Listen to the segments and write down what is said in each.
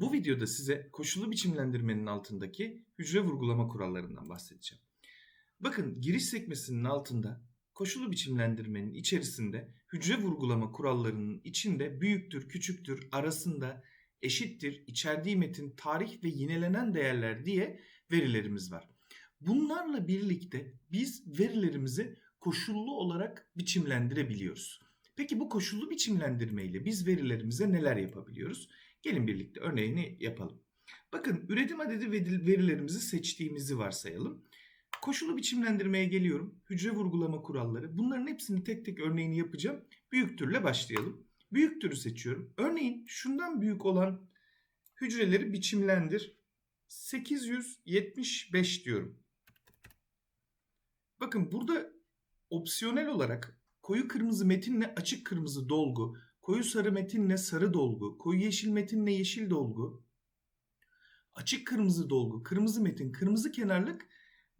Bu videoda size koşullu biçimlendirmenin altındaki hücre vurgulama kurallarından bahsedeceğim. Bakın giriş sekmesinin altında koşullu biçimlendirmenin içerisinde hücre vurgulama kurallarının içinde büyüktür, küçüktür, arasında eşittir, içerdiği metin, tarih ve yinelenen değerler diye verilerimiz var. Bunlarla birlikte biz verilerimizi koşullu olarak biçimlendirebiliyoruz. Peki bu koşullu biçimlendirme ile biz verilerimize neler yapabiliyoruz? Gelin birlikte örneğini yapalım. Bakın üretim adedi ve verilerimizi seçtiğimizi varsayalım. Koşulu biçimlendirmeye geliyorum. Hücre vurgulama kuralları. Bunların hepsini tek tek örneğini yapacağım. Büyüktürle başlayalım. Büyüktürü seçiyorum. Örneğin şundan büyük olan hücreleri biçimlendir. 875 diyorum. Bakın burada opsiyonel olarak koyu kırmızı metinle açık kırmızı dolgu, koyu sarı metinle sarı dolgu, koyu yeşil metinle yeşil dolgu, açık kırmızı dolgu, kırmızı metin, kırmızı kenarlık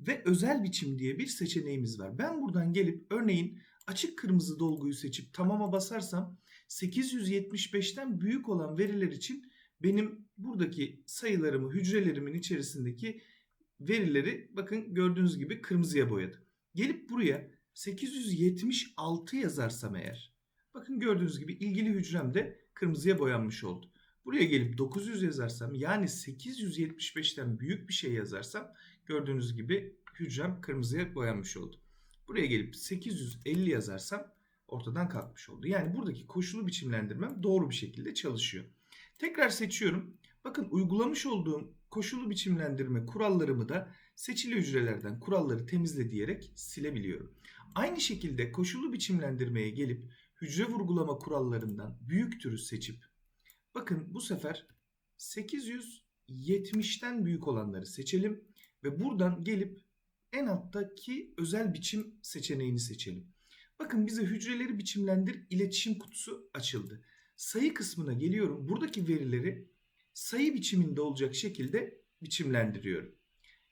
ve özel biçim diye bir seçeneğimiz var. Ben buradan gelip örneğin açık kırmızı dolguyu seçip tamama basarsam 875'ten büyük olan veriler için benim buradaki sayılarımı hücrelerimin içerisindeki verileri bakın gördüğünüz gibi kırmızıya boyadı. Gelip buraya 876 yazarsam eğer bakın gördüğünüz gibi ilgili hücrem de kırmızıya boyanmış oldu. Buraya gelip 900 yazarsam yani 875'ten büyük bir şey yazarsam gördüğünüz gibi hücrem kırmızıya boyanmış oldu. Buraya gelip 850 yazarsam ortadan kalkmış oldu. Yani buradaki koşulu biçimlendirmem doğru bir şekilde çalışıyor. Tekrar seçiyorum. Bakın uygulamış olduğum koşulu biçimlendirme kurallarımı da seçili hücrelerden kuralları temizle diyerek silebiliyorum. Aynı şekilde koşulu biçimlendirmeye gelip hücre vurgulama kurallarından büyük türü seçip bakın bu sefer 870'ten büyük olanları seçelim ve buradan gelip en alttaki özel biçim seçeneğini seçelim. Bakın bize hücreleri biçimlendir iletişim kutusu açıldı. Sayı kısmına geliyorum. Buradaki verileri sayı biçiminde olacak şekilde biçimlendiriyorum.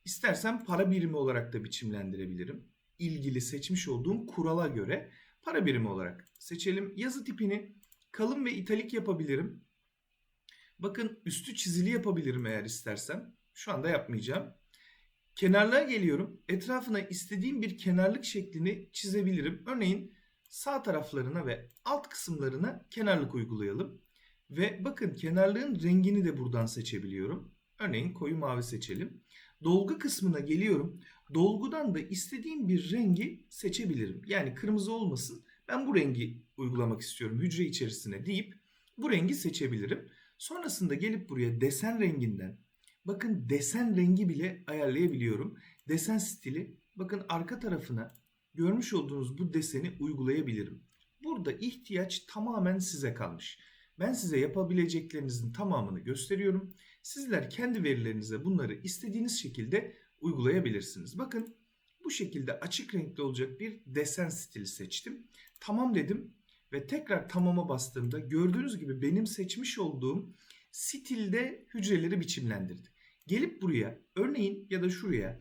İstersen para birimi olarak da biçimlendirebilirim. İlgili seçmiş olduğum kurala göre para birimi olarak seçelim. Yazı tipini kalın ve italik yapabilirim. Bakın üstü çizili yapabilirim eğer istersem. Şu anda yapmayacağım. Kenarlığa geliyorum. Etrafına istediğim bir kenarlık şeklini çizebilirim. Örneğin sağ taraflarına ve alt kısımlarına kenarlık uygulayalım. Ve bakın kenarlığın rengini de buradan seçebiliyorum. Örneğin koyu mavi seçelim. Dolgu kısmına geliyorum. Dolgudan da istediğim bir rengi seçebilirim. Yani kırmızı olmasın. Ben bu rengi uygulamak istiyorum hücre içerisine deyip bu rengi seçebilirim. Sonrasında gelip buraya desen renginden bakın desen rengi bile ayarlayabiliyorum. Desen stili bakın arka tarafına görmüş olduğunuz bu deseni uygulayabilirim. Burada ihtiyaç tamamen size kalmış. Ben size yapabileceklerinizin tamamını gösteriyorum. Sizler kendi verilerinize bunları istediğiniz şekilde uygulayabilirsiniz. Bakın bu şekilde açık renkli olacak bir desen stili seçtim. Tamam dedim ve tekrar tamama bastığımda gördüğünüz gibi benim seçmiş olduğum stilde hücreleri biçimlendirdi. Gelip buraya örneğin ya da şuraya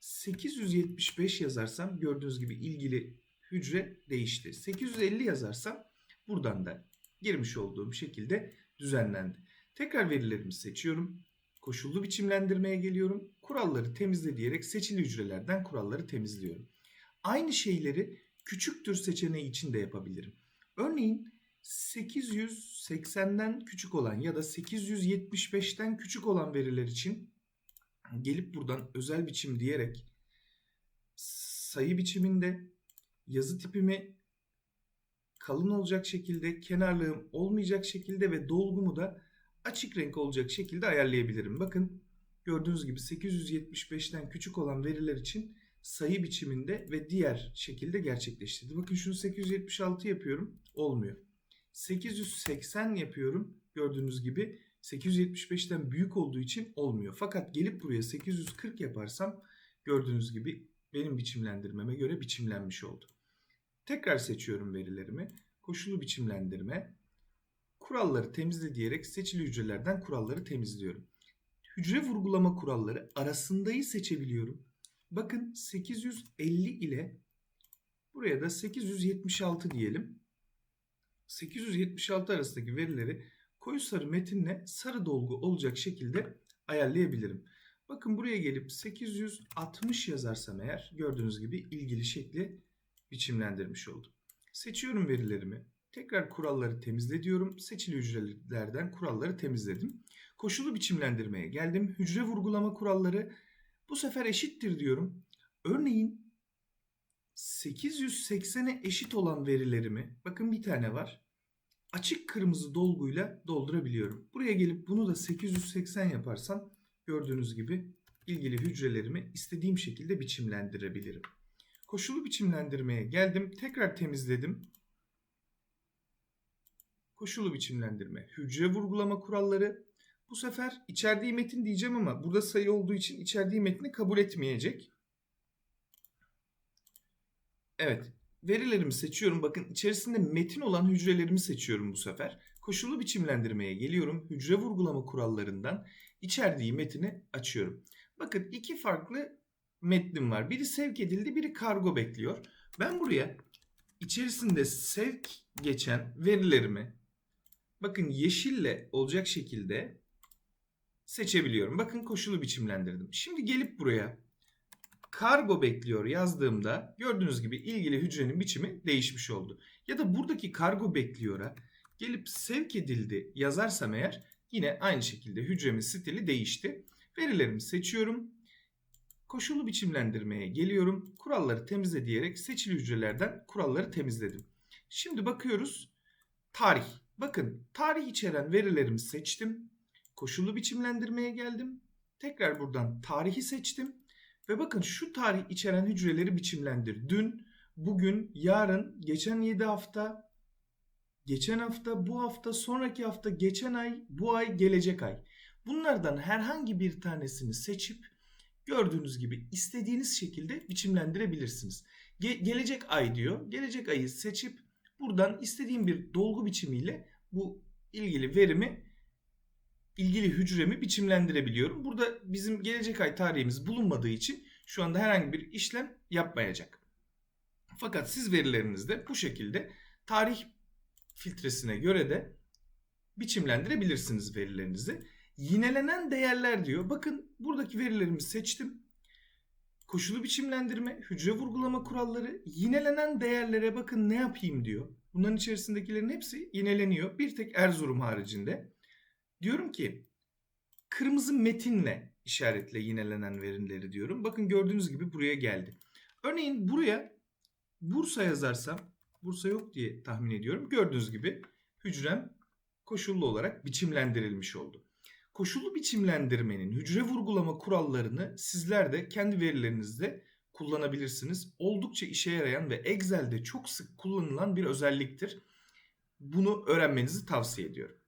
875 yazarsam gördüğünüz gibi ilgili hücre değişti. 850 yazarsam buradan da girmiş olduğum şekilde düzenlendi. Tekrar verilerimi seçiyorum. Koşullu biçimlendirmeye geliyorum. Kuralları temizle diyerek seçili hücrelerden kuralları temizliyorum. Aynı şeyleri küçüktür seçeneği için de yapabilirim. Örneğin 880'den küçük olan ya da 875'ten küçük olan veriler için gelip buradan özel biçim diyerek sayı biçiminde yazı tipimi kalın olacak şekilde, kenarlığım olmayacak şekilde ve dolgumu da açık renk olacak şekilde ayarlayabilirim. Bakın gördüğünüz gibi 875'ten küçük olan veriler için sayı biçiminde ve diğer şekilde gerçekleştirdi. Bakın şunu 876 yapıyorum. Olmuyor. 880 yapıyorum. Gördüğünüz gibi 875'ten büyük olduğu için olmuyor. Fakat gelip buraya 840 yaparsam gördüğünüz gibi benim biçimlendirmeme göre biçimlenmiş oldu. Tekrar seçiyorum verilerimi. Koşulu biçimlendirme. Kuralları temizle diyerek seçili hücrelerden kuralları temizliyorum. Hücre vurgulama kuralları arasındayı seçebiliyorum. Bakın 850 ile buraya da 876 diyelim. 876 arasındaki verileri koyu sarı metinle sarı dolgu olacak şekilde ayarlayabilirim. Bakın buraya gelip 860 yazarsam eğer gördüğünüz gibi ilgili şekli biçimlendirmiş oldum. Seçiyorum verilerimi. Tekrar kuralları temizle diyorum. Seçili hücrelerden kuralları temizledim. Koşulu biçimlendirmeye geldim. Hücre vurgulama kuralları bu sefer eşittir diyorum. Örneğin 880'e eşit olan verilerimi bakın bir tane var. Açık kırmızı dolguyla doldurabiliyorum. Buraya gelip bunu da 880 yaparsam gördüğünüz gibi ilgili hücrelerimi istediğim şekilde biçimlendirebilirim. Koşulu biçimlendirmeye geldim. Tekrar temizledim. Koşulu biçimlendirme, hücre vurgulama kuralları. Bu sefer içerdiği metin diyeceğim ama burada sayı olduğu için içerdiği metni kabul etmeyecek. Evet, verilerimi seçiyorum. Bakın içerisinde metin olan hücrelerimi seçiyorum bu sefer. Koşulu biçimlendirmeye geliyorum. Hücre vurgulama kurallarından içerdiği metini açıyorum. Bakın iki farklı metnim var. Biri sevk edildi, biri kargo bekliyor. Ben buraya içerisinde sevk geçen verilerimi bakın yeşille olacak şekilde seçebiliyorum. Bakın koşulu biçimlendirdim. Şimdi gelip buraya kargo bekliyor yazdığımda gördüğünüz gibi ilgili hücrenin biçimi değişmiş oldu. Ya da buradaki kargo bekliyora gelip sevk edildi yazarsam eğer yine aynı şekilde hücremin stili değişti. Verilerimi seçiyorum. Koşulu biçimlendirmeye geliyorum. Kuralları temizle diyerek seçili hücrelerden kuralları temizledim. Şimdi bakıyoruz. Tarih. Bakın tarih içeren verilerimi seçtim. Koşulu biçimlendirmeye geldim. Tekrar buradan tarihi seçtim. Ve bakın şu tarih içeren hücreleri biçimlendir. Dün, bugün, yarın, geçen 7 hafta, geçen hafta, bu hafta, sonraki hafta, geçen ay, bu ay, gelecek ay. Bunlardan herhangi bir tanesini seçip gördüğünüz gibi istediğiniz şekilde biçimlendirebilirsiniz. Ge- gelecek ay diyor. Gelecek ayı seçip buradan istediğim bir dolgu biçimiyle bu ilgili verimi ilgili hücremi biçimlendirebiliyorum. Burada bizim gelecek ay tarihimiz bulunmadığı için şu anda herhangi bir işlem yapmayacak. Fakat siz verilerinizde bu şekilde tarih filtresine göre de biçimlendirebilirsiniz verilerinizi. Yinelenen değerler diyor. Bakın buradaki verilerimi seçtim. Koşulu biçimlendirme, hücre vurgulama kuralları, yinelenen değerlere bakın ne yapayım diyor. Bunların içerisindekilerin hepsi yineleniyor. Bir tek Erzurum haricinde. Diyorum ki kırmızı metinle işaretle yinelenen verileri diyorum. Bakın gördüğünüz gibi buraya geldi. Örneğin buraya Bursa yazarsam, Bursa yok diye tahmin ediyorum. Gördüğünüz gibi hücrem koşullu olarak biçimlendirilmiş oldu. Koşullu biçimlendirmenin hücre vurgulama kurallarını sizler de kendi verilerinizde kullanabilirsiniz. Oldukça işe yarayan ve Excel'de çok sık kullanılan bir özelliktir. Bunu öğrenmenizi tavsiye ediyorum.